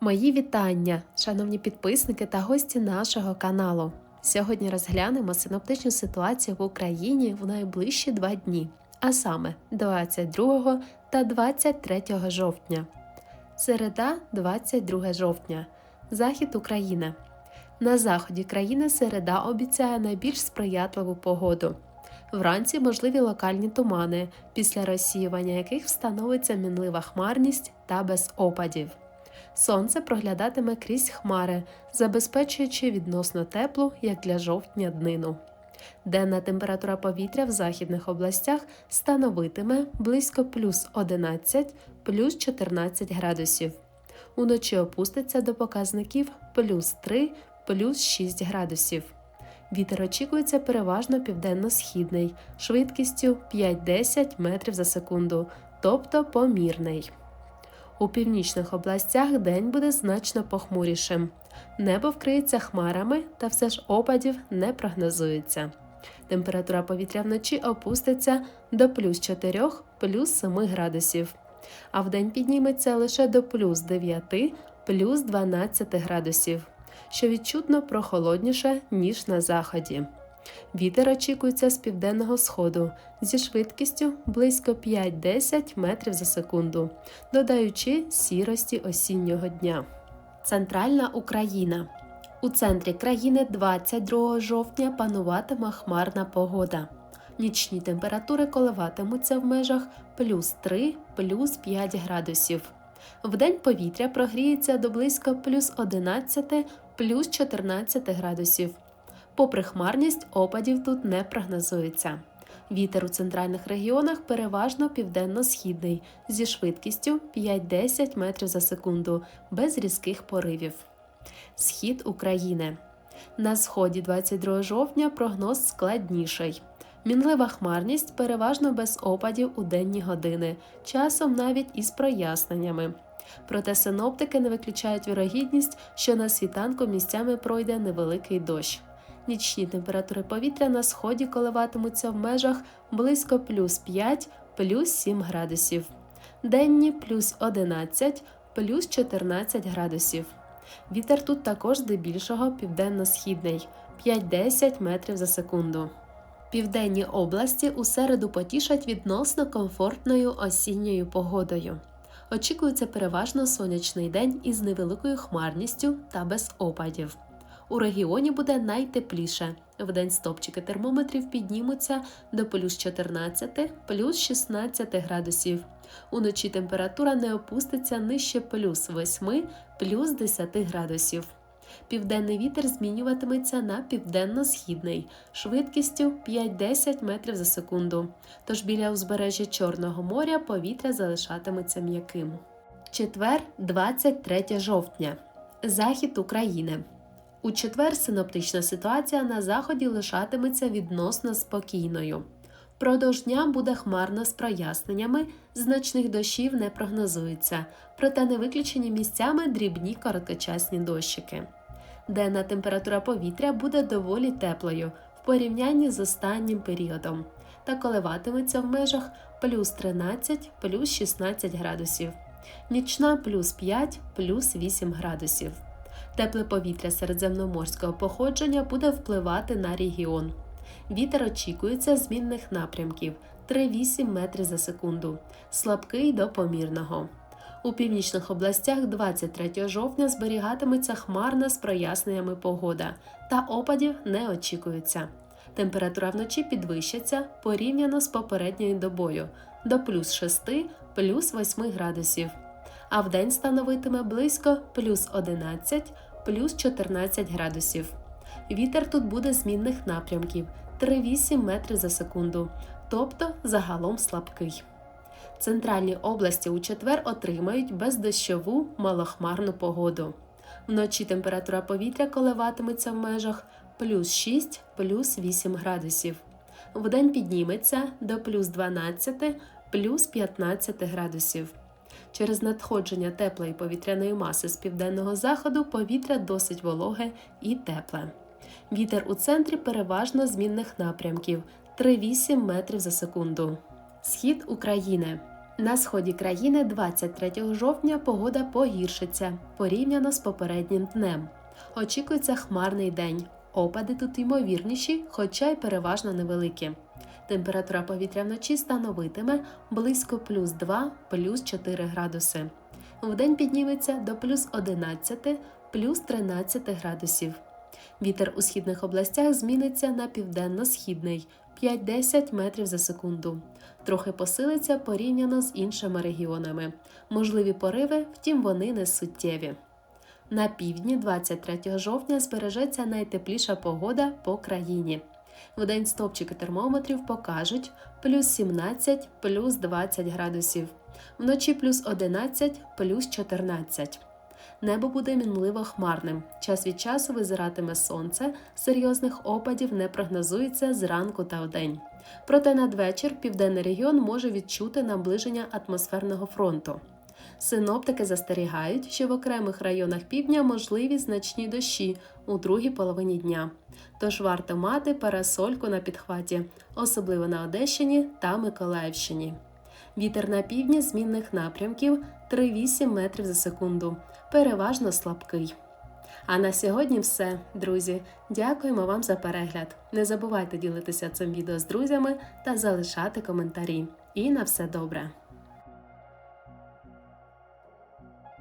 Мої вітання, шановні підписники та гості нашого каналу. Сьогодні розглянемо синоптичну ситуацію в Україні в найближчі два дні, а саме 22 та 23 жовтня. Середа, 22 жовтня. Захід України. На заході країни середа обіцяє найбільш сприятливу погоду. Вранці можливі локальні тумани, після розсіювання яких встановиться мінлива хмарність та без опадів. Сонце проглядатиме крізь хмари, забезпечуючи відносно теплу, як для жовтня днину. Денна температура повітря в західних областях становитиме близько плюс 11 плюс 14 градусів. Уночі опуститься до показників плюс 3 плюс 6 градусів. Вітер очікується переважно південно-східний, швидкістю 5-10 метрів за секунду, тобто помірний. У північних областях день буде значно похмурішим. Небо вкриється хмарами, та все ж опадів не прогнозується. Температура повітря вночі опуститься до плюс 4 плюс 7 градусів, а вдень підніметься лише до плюс 9 плюс 12 градусів, що відчутно прохолодніше, ніж на заході. Вітер очікується з південного сходу зі швидкістю близько 5-10 метрів за секунду, додаючи сірості осіннього дня. Центральна Україна. У центрі країни 22 жовтня пануватиме хмарна погода. Нічні температури коливатимуться в межах плюс 3 плюс 5 градусів. Вдень повітря прогріється до близько плюс 11 плюс 14 градусів. Попри хмарність, опадів тут не прогнозується. Вітер у центральних регіонах переважно південно-східний зі швидкістю 5-10 метрів за секунду, без різких поривів. Схід України. На сході 22 жовтня прогноз складніший. Мінлива хмарність переважно без опадів у денні години, часом навіть із проясненнями. Проте синоптики не виключають вірогідність, що на світанку місцями пройде невеликий дощ. Нічні температури повітря на сході коливатимуться в межах близько плюс 5 плюс 7 градусів, денні плюс 11 плюс 14 градусів. Вітер тут також здебільшого південно-східний 5-10 метрів за секунду. Південні області у середу потішать відносно комфортною осінньою погодою. Очікується переважно сонячний день із невеликою хмарністю та без опадів. У регіоні буде найтепліше. Вдень стопчики термометрів піднімуться до плюс 14, плюс 16 градусів. Уночі температура не опуститься нижче плюс 8, плюс 10 градусів. Південний вітер змінюватиметься на південно-східний швидкістю 5-10 метрів за секунду. Тож біля узбережжя Чорного моря повітря залишатиметься м'яким. Четвер, 23 жовтня. Захід України. У четвер синоптична ситуація на заході лишатиметься відносно спокійною. Продовж дня буде хмарно з проясненнями, значних дощів не прогнозується, проте не виключені місцями дрібні короткочасні дощики. Денна температура повітря буде доволі теплою в порівнянні з останнім періодом та коливатиметься в межах плюс 13 плюс 16 градусів, нічна плюс 5 плюс 8 градусів. Тепле повітря середземноморського походження буде впливати на регіон. Вітер очікується змінних напрямків 3-8 метрів за секунду, слабкий до помірного. У північних областях 23 жовтня зберігатиметься хмарна з проясненнями погода, та опадів не очікується. Температура вночі підвищиться порівняно з попередньою добою до плюс 6 плюс 8 градусів, а вдень становитиме близько плюс 11 плюс 14 градусів. Вітер тут буде змінних напрямків 3-8 метрів за секунду, тобто загалом слабкий. Центральні області у четвер отримають бездощову малохмарну погоду. Вночі температура повітря коливатиметься в межах плюс 6 плюс 8 градусів. Вдень підніметься до плюс 12 плюс 15 градусів. Через надходження теплої повітряної маси з південного заходу повітря досить вологе і тепле. Вітер у центрі переважно змінних напрямків 3-8 метрів за секунду. Схід України. На сході країни 23 жовтня погода погіршиться порівняно з попереднім днем. Очікується хмарний день. Опади тут ймовірніші, хоча й переважно невеликі. Температура повітря вночі становитиме близько плюс 2, плюс 4 градуси. Вдень підніметься до плюс 11, плюс 13 градусів. Вітер у східних областях зміниться на південно-східний 5-10 метрів за секунду. Трохи посилиться порівняно з іншими регіонами. Можливі пориви, втім, вони не суттєві. На півдні 23 жовтня збережеться найтепліша погода по країні. Вдень стопчики термометрів покажуть плюс 17, плюс 20 градусів, вночі плюс 11, плюс 14. Небо буде мінливо хмарним. Час від часу визиратиме сонце, серйозних опадів не прогнозується зранку та вдень. Проте надвечір південний регіон може відчути наближення атмосферного фронту. Синоптики застерігають, що в окремих районах півдня можливі значні дощі у другій половині дня. Тож варто мати парасольку на підхваті, особливо на Одещині та Миколаївщині. Вітер на півдні змінних напрямків 3-8 метрів за секунду, переважно слабкий. А на сьогодні все, друзі. Дякуємо вам за перегляд. Не забувайте ділитися цим відео з друзями та залишати коментарі. І на все добре!